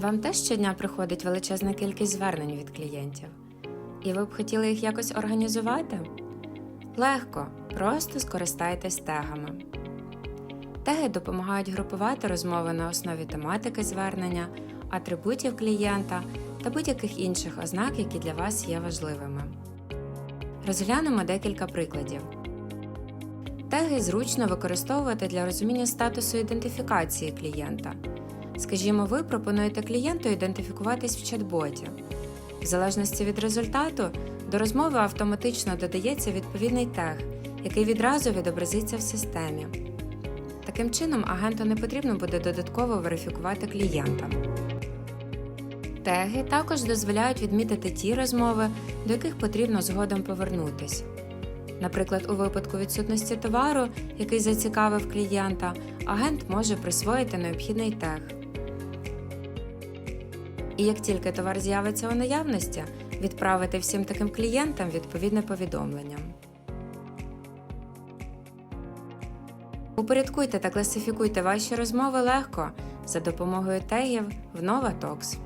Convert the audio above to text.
Вам теж щодня приходить величезна кількість звернень від клієнтів, і ви б хотіли їх якось організувати? Легко, просто скористайтесь тегами. Теги допомагають групувати розмови на основі тематики звернення, атрибутів клієнта та будь-яких інших ознак, які для вас є важливими. Розглянемо декілька прикладів. Теги зручно використовувати для розуміння статусу ідентифікації клієнта. Скажімо, ви пропонуєте клієнту ідентифікуватись в чат-боті. В залежності від результату до розмови автоматично додається відповідний тег, який відразу відобразиться в системі. Таким чином, агенту не потрібно буде додатково верифікувати клієнта. Теги також дозволяють відмітити ті розмови, до яких потрібно згодом повернутись. Наприклад, у випадку відсутності товару, який зацікавив клієнта, агент може присвоїти необхідний тег. І як тільки товар з'явиться у наявності, відправити всім таким клієнтам відповідне повідомлення. Упорядкуйте та класифікуйте ваші розмови легко за допомогою тегів в Nova Talks.